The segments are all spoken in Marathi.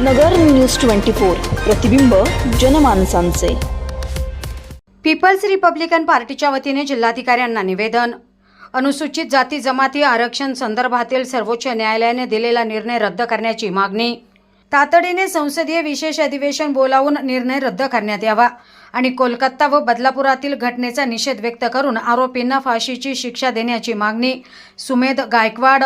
नगर न्यूज ट्वेंटी फोर प्रतिबिंब जनमानसांचे. पीपल्स रिपब्लिकन पार्टीच्या वतीने जिल्हाधिकाऱ्यांना निवेदन. अनुसूचित जाती जमाती आरक्षण संदर्भातील सर्वोच्च न्यायालयाने दिलेला निर्णय रद्द करण्याची मागणी. तातडीने संसदीय विशेष अधिवेशन बोलावून निर्णय रद्द करण्यात यावा आणि कोलकाता व बदलापुरातील घटनेचा निषेध व्यक्त करून आरोपींना फाशीची शिक्षा देण्याची मागणी. सुमेध गायकवाड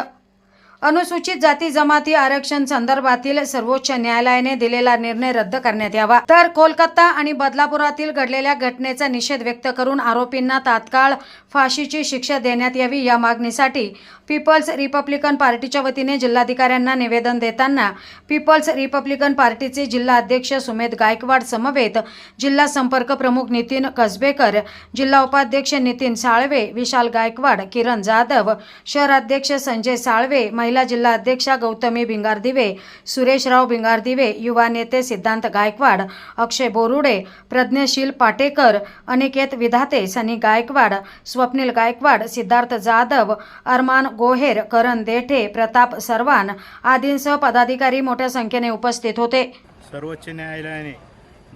अनुसूचित जाती जमाती आरक्षण संदर्भातील सर्वोच्च न्यायालयाने दिलेला निर्णय रद्द करण्यात यावा. तर कोलकाता आणि बदलापुरातील घडलेल्या घटनेचा निषेध व्यक्त करून आरोपींना तात्काळ फाशीची शिक्षा देण्यात यावी या मागणीसाठी पीपल्स रिपब्लिकन पार्टीच्या वतीने जिल्हाधिकाऱ्यांना निवेदन देताना पीपल्स रिपब्लिकन पार्टीचे जिल्हा अध्यक्ष सुमेध गायकवाड समवेत जिल्हा संपर्क प्रमुख नितीन कसबेकर जिल्हा उपाध्यक्ष नितीन साळवे विशाल गायकवाड किरण जाधव शहराध्यक्ष संजय साळवे महिला जिल्हा अध्यक्षा गौतमी भिंगारदिवे सुरेशराव भिंगारदिवे युवा नेते सिद्धांत गायकवाड अक्षय बोरुडे प्रज्ञशील पाटेकर अनिकेत विधाते सनी गायकवाड स्वप्नील गायकवाड सिद्धार्थ जाधव अरमान गोहेर करण देठे प्रताप सर्वान आदींसह पदाधिकारी मोठ्या संख्येने उपस्थित होते. सर्वोच्च न्यायालयाने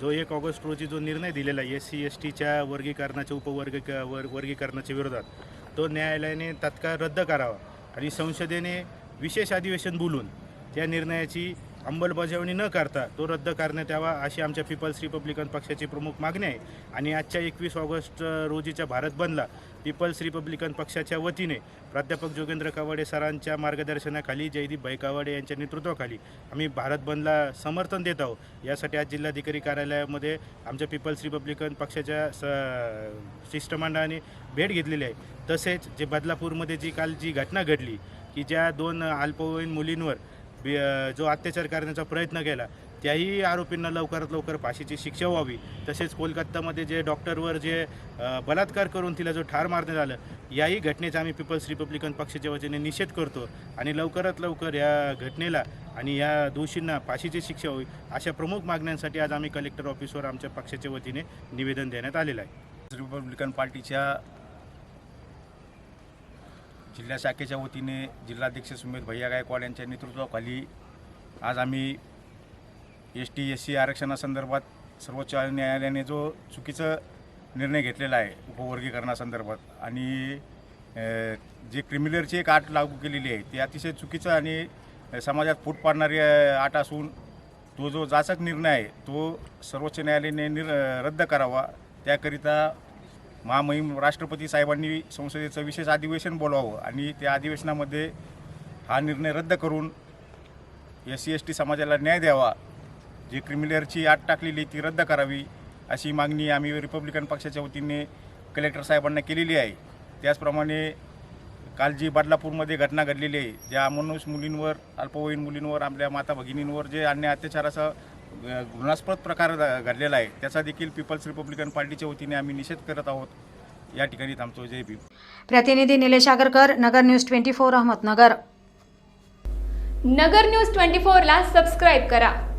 जो एक ऑगस्ट रोजी जो निर्णय दिलेला एस सी एस टीच्या वर्गीकरणाच्या उपवर्ग वर्गीकरणाच्या विरोधात तो न्यायालयाने तात्काळ रद्द करावा आणि संसदेने विशेष अधिवेशन बोलून त्या निर्णयाची अंमलबजावणी न करता तो रद्द करण्यात यावा अशी आमच्या पीपल्स रिपब्लिकन पक्षाची प्रमुख मागणी आहे. आणि आजच्या एकवीस ऑगस्ट रोजीच्या भारत बंदला पीपल्स रिपब्लिकन पक्षाच्या वतीने प्राध्यापक जोगेंद्र कावाडे सरांच्या मार्गदर्शनाखाली जयदीप भाई कावाडे यांच्या नेतृत्वाखाली आम्ही भारत बंदला समर्थन देत आहोत. यासाठी आज जिल्हाधिकारी कार्यालयामध्ये आमच्या पीपल्स रिपब्लिकन पक्षाच्या स शिष्टमंडळाने भेट घेतलेली आहे. तसेच जे बदलापूरमध्ये जी काल जी घटना घडली की ज्या दोन अल्पवयीन मुलींवर जो अत्याचार करण्याचा प्रयत्न केला त्याही आरोपींना लवकरात लवकर फाशीची शिक्षा व्हावी. तसेच कोलकातामध्ये जे डॉक्टरवर जे बलात्कार करून तिला जो ठार मारण्यात आलं याही घटनेचा आम्ही पीपल्स रिपब्लिकन पक्षाच्या वतीने निषेध करतो आणि लवकरात लवकर या घटनेला आणि या दोषींना फाशीची शिक्षा होईल अशा प्रमुख मागण्यांसाठी आज आम्ही कलेक्टर ऑफिसवर आमच्या पक्षाच्या वतीने निवेदन देण्यात आलेलं आहे. रिपब्लिकन पार्टीच्या जिल्हा शाखेच्या वतीने जिल्हाध्यक्ष सुमेध भैया गायकवाड यांच्या नेतृत्वाखाली आज आम्ही एस टी एस सी आरक्षणासंदर्भात सर्वोच्च न्यायालयाने जो चुकीचा निर्णय घेतलेला आहे उपवर्गीकरणासंदर्भात आणि जे क्रिमिनलची एक आट लागू केलेली आहे ती अतिशय चुकीचं आणि समाजात फूट पाडणारी आट असून तो जो जाचक निर्णय आहे तो सर्वोच्च न्यायालयाने निर रद्द करावा त्याकरिता महामहिम राष्ट्रपती साहेबांनी संसदेचं विशेष अधिवेशन बोलावं आणि त्या अधिवेशनामध्ये हा निर्णय रद्द करून एस सी एस टी समाजाला न्याय द्यावा. जी क्रिमिनलची आट टाकलेली ती रद्द करावी अशी मागणी आम्ही रिपब्लिकन पक्षाच्या वतीने कलेक्टर साहेबांना केलेली आहे. त्याचप्रमाणे काल जी बदलापूरमध्ये घटना घडलेली आहे ज्या अमनुष मुलींवर अल्पवयीन मुलींवर आपल्या माता भगिनींवर जे अन्य अत्याचाराचा घृणास्पद प्रकार घ- घडलेला आहे. त्याचा देखील पीपल्स रिपब्लिकन पार्टीच्या वतीने आम्ही निषेध करत आहोत. या ठिकाणी थांबतो जय भीम. प्रतिनिधी Nilesh Agarkar Nagar news twenty four Ahmednagar. Nagar news twenty फोरला सबस्क्राईब करा.